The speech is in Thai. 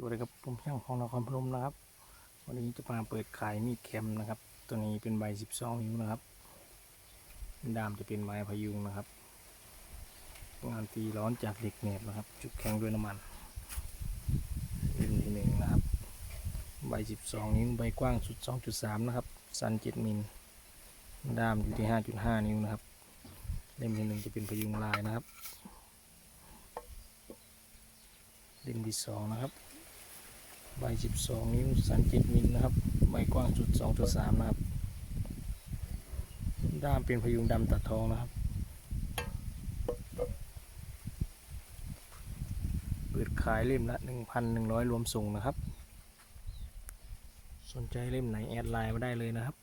สวัสดีครับผมช่างของนครพนมนะครับ วันนี้จะมาเปิดขายมีดแคมนะครับ ตัวนี้เป็นใบ 12 นิ้วนะครับดามจะเป็นไม้พยุงนะครับงานตีร้อนจากเหล็กแหนบนะครับ จุดแข็งด้วยน้ำมันเล่มที่หนึ่งนะครับ ใบ 12 นิ้วใบกว้างสุด 2.3 นะครับ สัน 7 มิลดามอยู่ที่ 5.5 นิ้วนะครับเล่มที่หนึ่งจะเป็นพยุงลายนะครับเล่มที่สองนะครับ ใบ 12 นิ้วสั้น7มิลนะครับ ใบกว้างสุด 2.3 นะครับ ด้ามเป็นพยุงดำตัดทองนะครับ เปิดขายเล่มละ 1,100 รวมส่งนะครับ สนใจเล่มไหน แอดไลน์มาได้เลยนะครับ